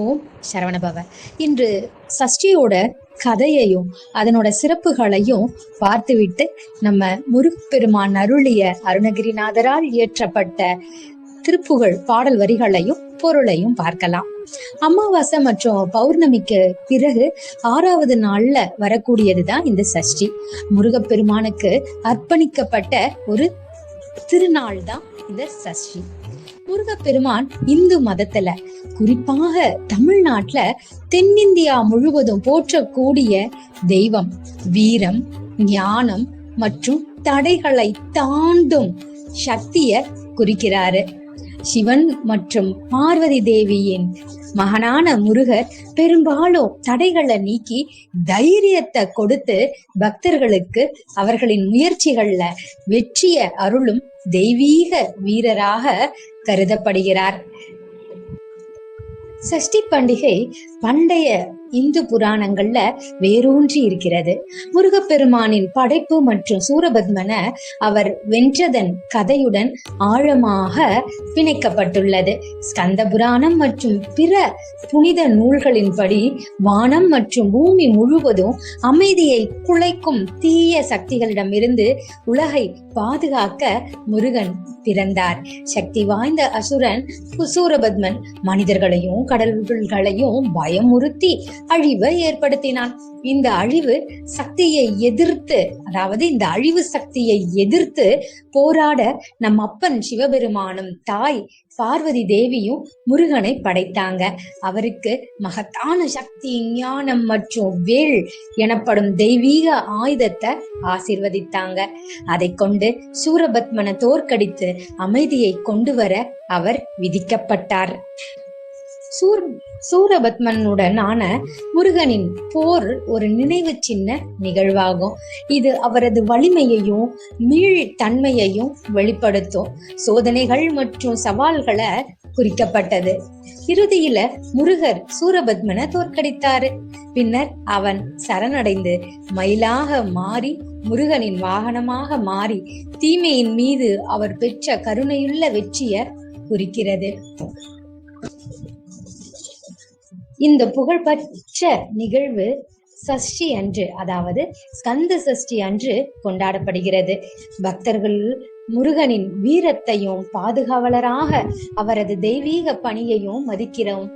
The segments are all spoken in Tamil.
ஓம் சரவணபவ இன்று சஷ்டியோட கதையையும் அதனோட சிறப்புகளையும் பார்த்துவிட்டு நம்ம முருகப்பெருமான் அருளிய அருணகிரிநாதரால் இயற்றப்பட்ட திருப்புகழ் பாடல் வரிகளையும் பொருளையும் பார்க்கலாம். அமாவாசை மற்றும் பௌர்ணமிக்கு பிறகு ஆறாவது நாள்ல வரக்கூடியதுதான் இந்த சஷ்டி. முருகப்பெருமானுக்கு அர்ப்பணிக்கப்பட்ட ஒரு திருநாள் தான் இந்த சஷ்டி. முருகப்பெருமான் இந்து மதத்துல. குறிப்பாக தமிழ்நாட்டுல தென்னிந்தியா முழுவதும் போற்றக்கூடிய தெய்வம் வீரம் ஞானம் மற்றும் தடைகளை தாண்டும் சக்திய குறிக்கிறாரு. சிவன் மற்றும் பார்வதி தேவியின் மகனான முருகர் பெரும்பாலும் தடைகளை நீக்கி தைரியத்தை கொடுத்து பக்தர்களுக்கு அவர்களின் முயற்சிகள்ல வெற்றிய அருளும் தெய்வீக வீரராக கருதப்படுகிறார். சஷ்டி பண்டிகை பண்டைய இந்து புராணங்கள்ல வேரூன்றி இருக்கிறது. முருகப்பெருமானின் படைப்பு மற்றும் சூரபத்மன அவர் வென்றதன் கதையுடன் ஆழமாக பிணைக்கப்பட்டுள்ளது. ஸ்கந்த புராணம் மற்றும் பிற புனித நூல்களின்படி வானம் மற்றும் பூமி முழுவதும் அமைதியை குலைக்கும் தீய சக்திகளிடமிருந்து உலகை பாதுகாக்க முருகன் பிறந்தார். சக்தி வாய்ந்த அசுரன் சூரபத்மன் மனிதர்களையும் கடல்களையும் பயமுறுத்தி அழிவை ஏற்படுத்தினான். இந்த அழிவு சக்தியை எதிர்த்து அதாவது இந்த அழிவு சக்தியை எதிர்த்து போராட நம் அப்பன் சிவபெருமானும் தாய் பார்வதி தேவியும் முருகனை படைத்தாங்க. அவருக்கு மகத்தான சக்தி ஞானம் மற்றும் வேள் எனப்படும் தெய்வீக ஆயுதத்தை ஆசிர்வதித்தாங்க. அதை கொண்டு சூரபத்மனை தோற்கடித்து அமைதியை கொண்டு வர அவர் விதிக்கப்பட்டார். சூர் சூரபத்மனுடனான முருகனின் போர் ஒரு நினைவு சின்ன நிகழ்வாகும். இது அவரது வலிமையையும் மீள் தன்மையையும் வெளிப்படுத்தும். சோதனைகள் மற்றும் சவால்களை குறிக்கப்பட்டது. இறுதியில முருகர் சூரபத்மனை தோற்கடித்தாரு. பின்னர் அவன் சரணடைந்து மயிலாக மாறி முருகனின் வாகனமாக மாறி தீமையின் மீது அவர் பெற்ற கருணையுள்ள வெற்றியர் குறிக்கிறது. இந்த புகழ்பெற்ற நிகழ்வு சஷ்டி அன்று அதாவது ஸ்கந்த சஷ்டி அன்று கொண்டாடப்படுகிறது. பக்தர்கள் முருகனின் வீரத்தையும் பாதுகாவலராக அவரது தெய்வீக பணியையும் மதிக்கிறோம்.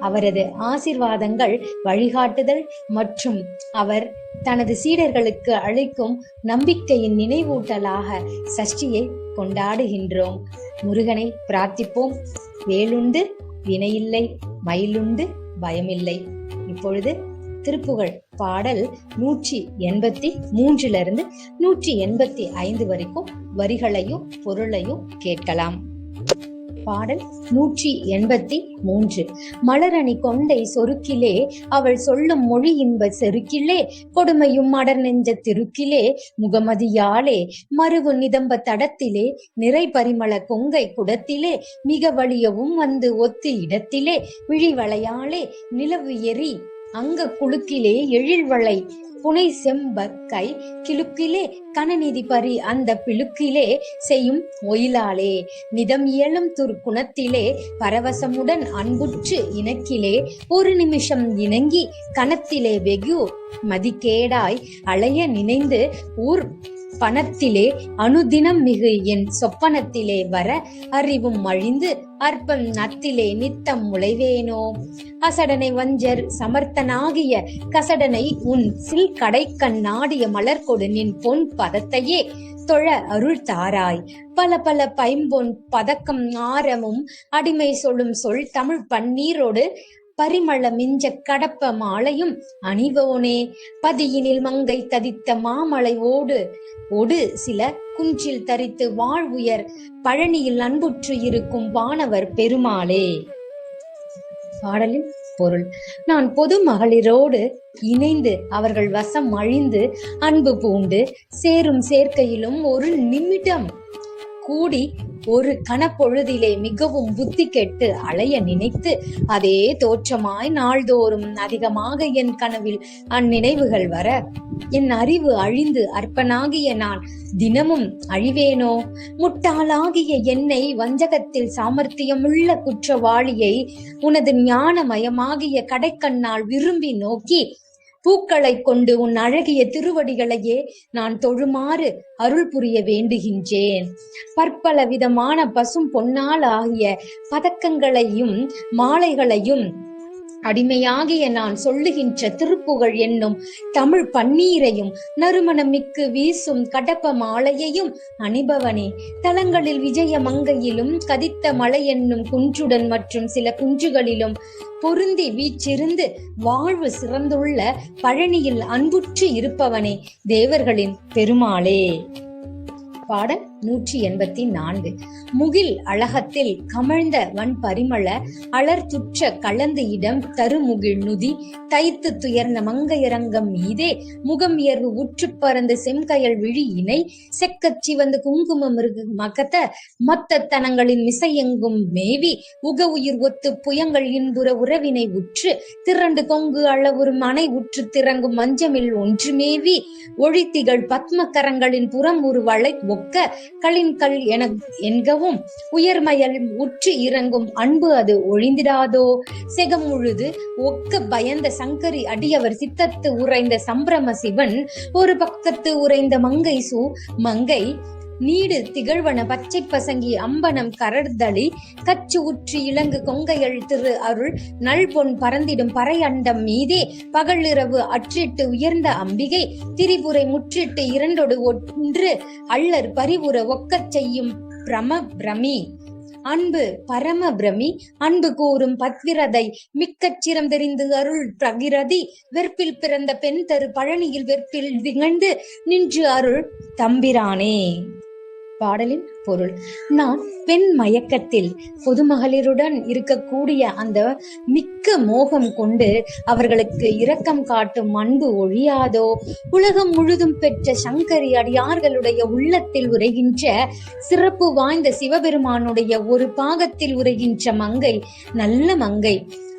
அவரது ஆசிர்வாதங்கள் வழிகாட்டுதல் மற்றும் அவர் தனது சீடர்களுக்கு அளிக்கும் நம்பிக்கையின் நினைவூட்டலாக சஷ்டியை கொண்டாடுகின்றோம். முருகனை பிரார்த்திப்போம். வேலுண்டு வினையில்லை மயிலுண்டு பயமில்லை. இப்பொழுது திருப்புகழ் பாடல் நூற்றி எண்பத்தி மூன்றிலிருந்து நூற்றி எண்பத்தி ஐந்து வரைக்கும் வரிகளையும் பொருளையும் கேட்கலாம். பாடல் நூற்றி எண்பத்தி மூன்று. மலரணி கொண்டை சொருக்கிலே அவள் சொல்லும் மொழி இன்ப செருக்கிலே கொடுமையும் மடர் நெஞ்ச திருக்கிலே முகமதியாலே மருவு நிதம்ப தடத்திலே நிறை பரிமள கொங்கை குடத்திலே மிக வலியவும் வந்து ஒத்து இடத்திலே விழிவளையாலே நிலவு எரி அங்க குழுக்கிலே எழில்வளை புனை செம்பக்கை கிழுக்கிலே கனநிதி பரி அந்த பிழுக்கிலே செய்யும் ஒயிலாலே. நிதம் இயலும் துர்க்குணத்திலே பரவசமுடன் அன்புற்று இணக்கிலே. ஒரு நிமிஷம் இணங்கி கணத்திலே வெகு மதிக்கேடாய் அலைய நினைந்து ஊர் பணத்திலே அனுதினம் மிகு என் சொப்பனத்திலே வர அறிவும் அழிந்து அற்பம் நத்திலே நித்தம் முளைவேனோ அசடனை வஞ்சர் சமர்த்தனாகிய கசடனை உன் சில் கடைக்கண் நாடிய மலர்கொடு நின் பொன் பதத்தையே தொழ அருள் தாராய். பல பல பைம்பொன் பதக்கம் ஆரமும் அடிமை சொல்லும் சொல் தமிழ் பன்னீரோடு பரிமள மிஞ்ச கடப்ப மாலையும் அணிவோனே. பதியினில் மங்கை ததித்த மாமலை ஓடு. ஒடு சில குஞ்சில் தரித்து வாழ்வுயர் பழனியில் அன்புற்று இருக்கும் வானவர் பெருமாளே. பாடலின் பொருள். நான் பொது மகளிரோடு இணைந்து அவர்கள் வசம் அழிந்து அன்பு பூண்டு சேரும் சேர்க்கையிலும் ஒரு நிமிடம் கூடி ஒரு கணப்பொழுதிலே மிகவும் புத்தி கெட்டு அலைய நினைத்து அதே தோற்றமாய் நாள்தோறும் அதிகமாக என் கனவில் அந்நினைவுகள் வர என் அறிவு அழிந்து அற்பனாகிய நான் தினமும் அழிவேனோ? முட்டாளாகிய என்னை வஞ்சகத்தில் சாமர்த்தியமுள்ள குற்றவாளியை உனது ஞானமயமாகிய கடைக்கண்ணால் விரும்பி நோக்கி பூக்களை கொண்டு உன் அழகிய திருவடிகளையே நான் தொழுமாறு அருள் புரிய வேண்டுகின்றேன். பற்பல விதமான பசும் பொன்னால் ஆகிய பதக்கங்களையும் மாலைகளையும் அடிமையாகிய நான் சொல்லுகின்ற திருப்புகழ் என்னும் தமிழ் பன்னீரையும் நறுமணமிக்கு வீசும் கடப்ப மாலையையும் அணிபவனே. தலங்களில் விஜய மங்கையிலும் கதித்த மலை என்னும் குன்றுடன் மற்றும் சில குன்றுகளிலும் பொருந்தி வீச்சிருந்து வாழ்வு சிறந்துள்ள பழனியில் அன்புற்று இருப்பவனே. தேவர்களின் பெருமாளே. பாடல் நூற்றி எண்பத்தி நான்கு. முகில் அழகத்தில் கமழ்ந்த வன் பரிமள அலர் துற்ற கலந்து இடம் தருமுகில் நுதி தைத்து துயர்ந்த மங்கையரங்கம் மீதே முகம் உயர்வு உற்று பறந்து செம்கயல் விழி இணை செக்கச் சிவந்து குங்கும மகத்த மத்த தனங்களின் மிசையெங்கும் மேவி உக உயிர் ஒத்து புயங்கள் இன்புற உறவினை உற்று திரண்டு கொங்கு அளவுறு மனை உற்று திறங்கும் மஞ்சமில் ஒன்று மேவி ஒழித்திகள் பத்ம கரங்களின் புறம் ஒரு வளை ஒக்க களின்கல் என என்கவும் உயர்மயல் உற்று இறங்கும் அன்பு அது ஒழிந்திடாதோ? செகம் முழுது ஒக்க பயந்த சங்கரி அடியவர் சித்தத்து உறைந்த சம்பிரம சிவன் ஒரு பக்கத்து உறைந்த மங்கை சு மங்கை நீடு திகழ்வன பச்சை பசங்கி அம்பனம் கரர்தளி கச்சு உற்றி இலங்கு கொங்கையள் திரு அருள் நல்பொன் பறந்திடும் பறை அண்டம் மீதே பகலிரவு அற்றிட்டு உயர்ந்த அம்பிகை திரிபுரை முற்றிட்டு இரண்டொடு ஒன்று அள்ளர் பரிவுற ஒக்கச் செய்யும் பிரம பிரமி அன்பு பரம பிரமி அன்பு கூறும் பத்விரதை மிக்கச் சிரம் தெரிந்து அருள் பிரகிரதி வெற்பில் பிறந்த பெண் தரு பழனியில் வெற்பில் திகழ்ந்து நின்று அருள் தம்பிரானே. பாடலின் பொருள். நான் பெண் மயக்கத்தில் பொதுமகளிருடன் இருக்கக்கூடிய அந்த மிக்க மோகம் கொண்டு அவர்களுக்கு இரக்கம் காட்டும் அன்பு ஒழியாதோ? உலகம் முழுதும் பெற்ற சங்கரி அடியார்களுடைய உள்ளத்தில் உரைகின்ற சிறப்பு வாய்ந்த சிவபெருமானுடைய ஒரு பாகத்தில் உரைகின்ற மங்கை நல்ல மங்கை.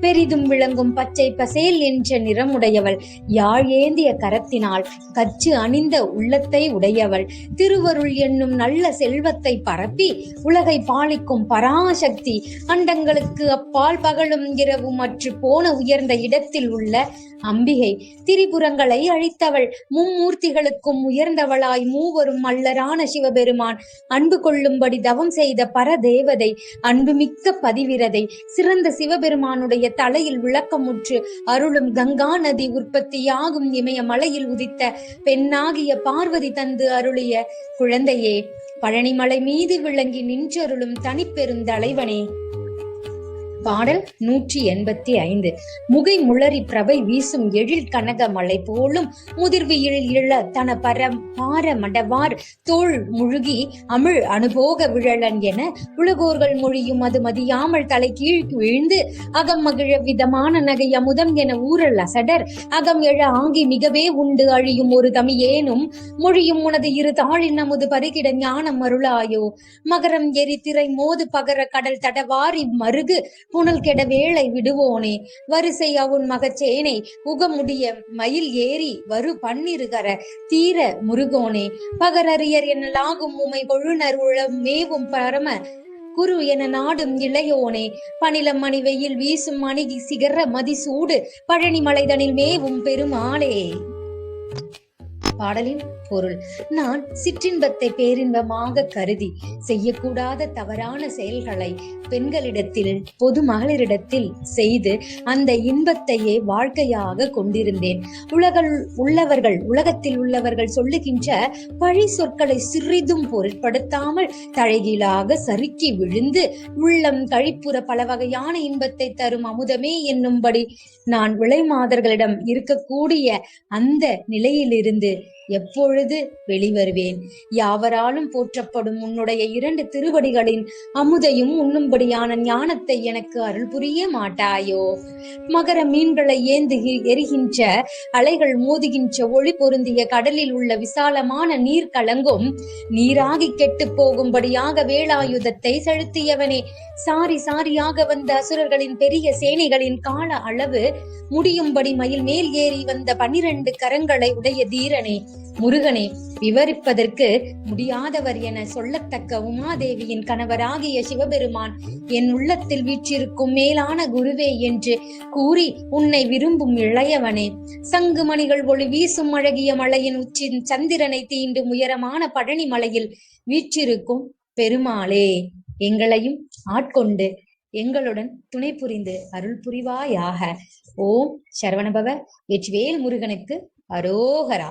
பெரிதும் விளங்கும் பச்சை பசேல் என்ற நிறமுடையவள் யாழ் ஏந்திய கரத்தினால் கச்சு அணிந்த உள்ளத்தை உடையவள். திருவருள் என்னும் நல்ல செல்வத்தை பரப்பி உலகை பாலிக்கும் பராசக்தி அண்டங்களுக்கு அப்பால் பகலும் இரவும் மற்று போன உயர்ந்த இடத்தில் உள்ள அம்பிகை திரிபுரங்களை அழித்தவள் மும்மூர்த்திகளுக்கும் உயர்ந்தவளாய் மூவரும் மல்லரான சிவபெருமான் அன்பு கொள்ளும்படி தவம் செய்த பரதேவதை அன்புமிக்க பதிவிரதை சிறந்த சிவபெருமானுடைய தலையில் விளக்கமுற்று அருளும் கங்கா நதி உற்பத்தியாகும் இமய மலையில் உதித்த பெண்ணாகிய பார்வதி தந்து அருளிய குழந்தையே. பழனிமலை மீது விளங்கி நின்றருளும் தனிப்பெரும் தலைவனே பாடல் நூற்றி எண்பத்தி ஐந்து. முகை முளறி பிரபை வீசும் எழில் கனக மலை போலும் முதிர்வியில் இழ தன பரம் பார மடவார் தோல் முழுகி அமிழ் அனுபோக விழலன் என உலகோர்கள் மொழியும் அது மதியாமல் தலை கீழ் விழுந்து அகம் மகிழ விதமான நகை அமுதம் என ஊரல் அசடர். அகம் எழ ஆங்கி மிகவே உண்டு அழியும் ஒரு தமியேனும் மொழியும் உனது இரு தாளின் நமது பருகிட ஞானம் அருளாயோ. மகரம் எரி திரை மோது பகர கடல் தடவாரி மருகு புனல் கெட வேளை விடுவோனே வரிசை அவுன் மகச்சேனை உகமுடிய மயில் ஏறி வரு பன்னிருகர தீர முருகோனே. பகரறியர் என்னலாகும் உமை கொழுநர் உளம் மேவும் பரம குரு என நாடும் இளையோனே. பனிலம் மணி வெயில் வீசும் மணி சிகர மதிசூடு பழனி மலைதனில் மேவும் பெருமாளே. பாடலின் பொருள். நான் சிற்றின்பத்தை பேரின்பமாக கருதி செய்யக்கூடாத தவறான செயல்களை பெண்களிடத்தில் பொது மகளிரிடத்தில் செய்து அந்த இன்பத்தையே வாழ்க்கையாக கொண்டிருந்தேன். உலகில் உள்ளவர்கள் உலகத்தில் உள்ளவர்கள் சொல்லுகின்ற பழி சொற்களை சிறிதும் பொருட்படுத்தாமல் தலைகீழாக சறுக்கி விழுந்து உள்ளம் கழிப்புற பல வகையான இன்பத்தை தரும் அமுதமே என்னும்படி நான் விலை மாதர்களிடம் இருக்கக்கூடிய அந்த நிலையிலிருந்து எப்பொழுது வெளிவருவேன்? யாவராலும் போற்றப்படும் உன்னுடைய இரண்டு திருவடிகளின் அமுதையும் உண்ணும்படியான ஞானத்தை எனக்கு அருள் புரிய மாட்டாயோ? மகர மீன்களை ஏந்து எரிகின்ற அலைகள் மோதுகின்ற ஒளி பொருந்திய கடலில் உள்ள விசாலமான நீர் கலங்கும் நீராகி கெட்டு போகும்படியாக வேலாயுதத்தை செலுத்தியவனே. சாரி சாரியாக வந்த அசுரர்களின் பெரிய சேனைகளின் கால அளவு முடியும்படி மயில் மேல் ஏறி வந்த பனிரெண்டு கரங்களை உடைய தீரனே. முருகனே விவரிப்பதற்கு முடியாதவர் என சொல்லத்தக்க உமாதேவியின் கணவராகிய சிவபெருமான் என் உள்ளத்தில் வீற்றிருக்கும் மேலான குருவே என்று கூறி உன்னை விரும்பும் இளையவனே. சங்கு மணிகள் ஒளி வீசும் அழகிய மலையின் உச்சின் சந்திரனை தீண்டும் உயரமான பழனி மலையில் வீற்றிருக்கும் பெருமாளே எங்களையும் ஆட்கொண்டு எங்களுடன் துணை புரிந்து அருள் புரிவாயாக. ஓம் சரவணபவ வெற்றிவேல் முருகனுக்கு அரோகரா.